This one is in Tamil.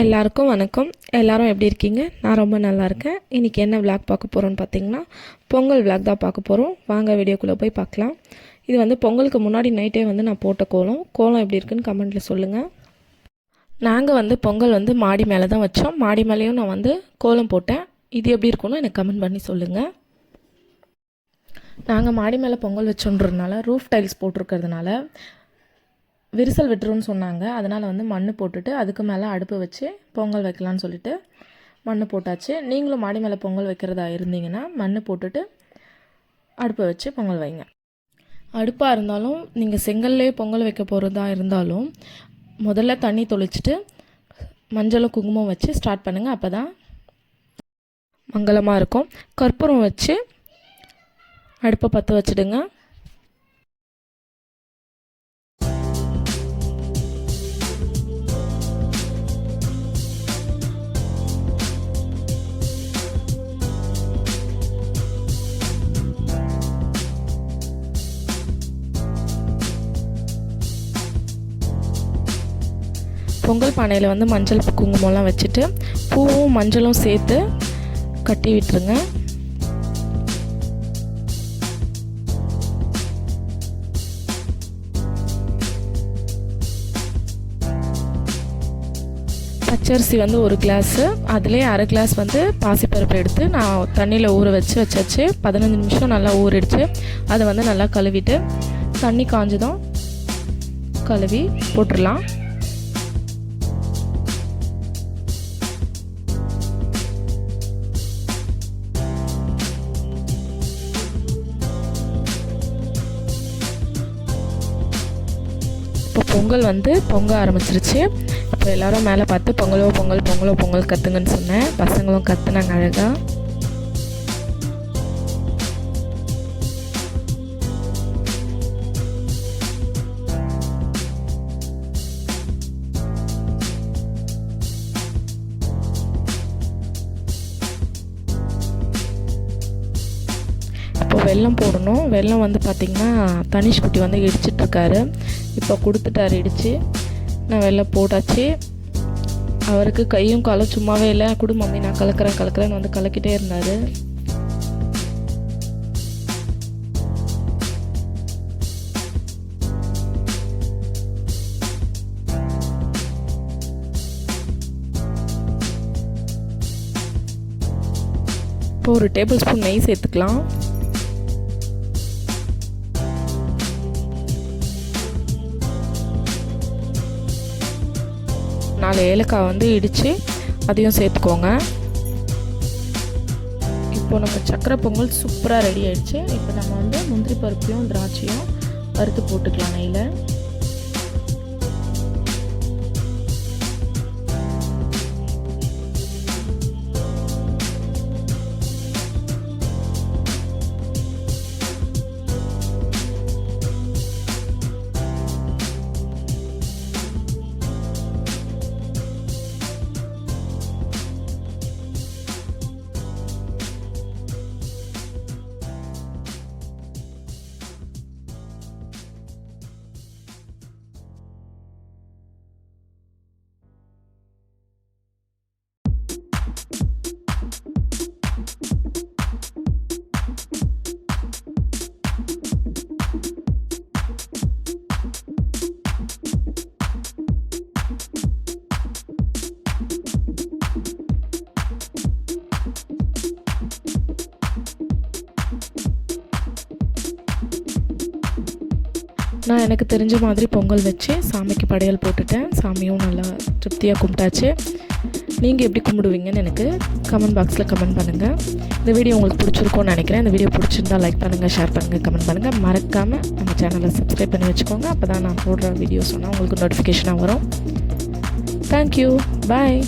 எல்லாருக்கும் வணக்கம். எல்லாரும் எப்படி இருக்கீங்க? நான் ரொம்ப நல்லா இருக்கேன். இன்றைக்கி என்ன விளாக் பார்க்க போகிறோன்னு பார்த்தீங்கன்னா பொங்கல் விளாக் தான் பார்க்க போகிறோம் வாங்க வீடியோக்குள்ளே போய் பார்க்கலாம். இது வந்து பொங்கலுக்கு முன்னாடி நைட்டே வந்து நான் போட்ட கோலம். கோலம் எப்படி இருக்குன்னு கமெண்ட்டில் சொல்லுங்கள் நாங்கள் வந்து பொங்கல் வந்து மாடி மேலே தான் வச்சோம். மாடி மேலேயும் நான் வந்து கோலம் போட்டேன். இது எப்படி இருக்குன்னு எனக்கு கமெண்ட் பண்ணி சொல்லுங்கள் நாங்கள் மாடி மேலே பொங்கல் வச்சோன்றதுனால ரூஃப் டைல்ஸ் போட்டிருக்கிறதுனால விரிசல் விட்டுருன்னு சொன்னாங்க. அதனால் வந்து மண் போட்டுட்டு அதுக்கு மேலே அடுப்பு வச்சு பொங்கல் வைக்கலான்னு சொல்லிட்டு மண் போட்டாச்சு. நீங்களும் மாடி மேலே பொங்கல் வைக்கிறதா இருந்தீங்கன்னா மண் போட்டுட்டு அடுப்பை வச்சு பொங்கல் வைங்க. அடுப்பாக இருந்தாலும் நீங்கள் செங்கல்லே பொங்கல் வைக்க போகிறதா இருந்தாலும் முதல்ல தண்ணி தொளிச்சுட்டு மஞ்சளும் குங்குமம் வச்சு ஸ்டார்ட் பண்ணுங்கள் அப்போ தான் மங்களமாக இருக்கும். கற்பூரம் வச்சு அடுப்பை பற்ற வச்சுடுங்க. பொங்கல் பானையில் வந்து மஞ்சள் குங்குமம்லாம் வச்சுட்டு பூவும் மஞ்சளும் சேர்த்து கட்டி விட்டுருங்க. பச்சரிசி வந்து ஒரு கிளாஸு. அதுலேயே அரை கிளாஸ் வந்து பாசிப்பருப்பு எடுத்து நான் தண்ணியில் ஊற வச்சு வச்சாச்சு. பதினஞ்சு நிமிஷம் நல்லா ஊறிடுச்சு. அதை வந்து நல்லா கழுவிட்டு தண்ணி காஞ்சதும் கழுவி போட்டுடலாம். பொங்கல் வந்து பொங்க ஆரம்பிச்சிருச்சு. அப்புறம் எல்லாரும் மேலே பார்த்து பொங்கலோ பொங்கல் பொங்கலோ பொங்கல் கத்துங்கன்னு சொன்னேன். பசங்களும் கற்றுனாங்க அழகாக இப்போ போடணும். வெல்லம் வந்து பார்த்திங்கன்னா தனிஷ் குட்டி வந்து இடிச்சிட்ருக்காரு இப்போ கொடுத்துட்டாரு இடித்து நான் வெளில போட்டாச்சு. அவருக்கு கையும் காலும் சும்மாவே இல்லை. குடு மம்மி நான் கலக்கிறேன் கலக்கிறேன்னு வந்து கலக்கிட்டே இருந்தார். இப்போ ஒரு டேபிள் ஸ்பூன் நெய் சேர்த்துக்கலாம். நாலு ஏலக்காய் வந்து இடித்து அதையும் சேர்த்துக்கோங்க. இப்போ நம்ம சக்கரை பொங்கல் சூப்பராக ரெடி ஆகிடுச்சு இப்போ நம்ம வந்து முந்திரி பருப்பையும் திராட்சையும் வறுத்து போட்டுக்கலாம் நெய்யில். நான் எனக்கு தெரிஞ்ச மாதிரி பொங்கல் வச்சு சாமிக்கு படையல் போட்டுட்டேன். சாமியும் நல்லா திருப்தியாக கும்பிட்டாச்சு. நீங்கள் எப்படி கும்பிடுவீங்கன்னு எனக்கு கமெண்ட் பாக்ஸில் கமெண்ட் பண்ணுங்கள் இந்த வீடியோ உங்களுக்கு பிடிச்சிருக்கோன்னு நினைக்கிறேன். இந்த வீடியோ பிடிச்சிருந்தா லைக் பண்ணுங்கள் ஷேர் பண்ணுங்கள் கமெண்ட் பண்ணுங்கள் மறக்காமல் நம்ம சேனலை சப்ஸ்கிரைப் பண்ணி வச்சுக்கோங்க. அப்போ தான் நான் போடுற வீடியோஸ் சொன்னால் உங்களுக்கு நோட்டிஃபிகேஷனாக வரும். Thank you bye